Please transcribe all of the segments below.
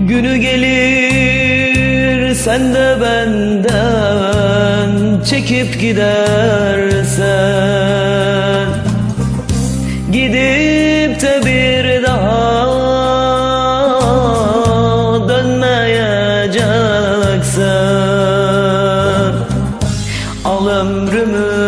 Günü gelir sen de benden çekip gidersen. Gidip de bir daha dönmeyeceksen. Al ömrümü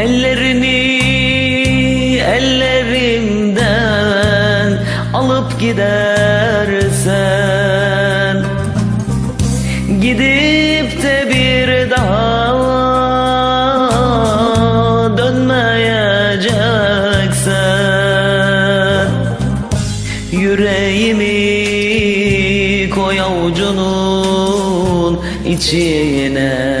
Ellerini ellerimden alıp gidersen Gidip de bir daha dönmeyeceksen Yüreğimi koy avucunun içine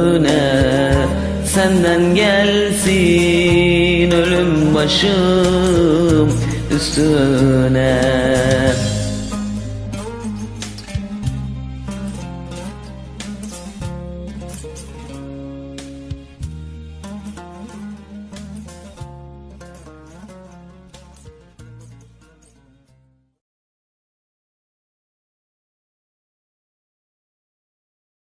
başım üstüne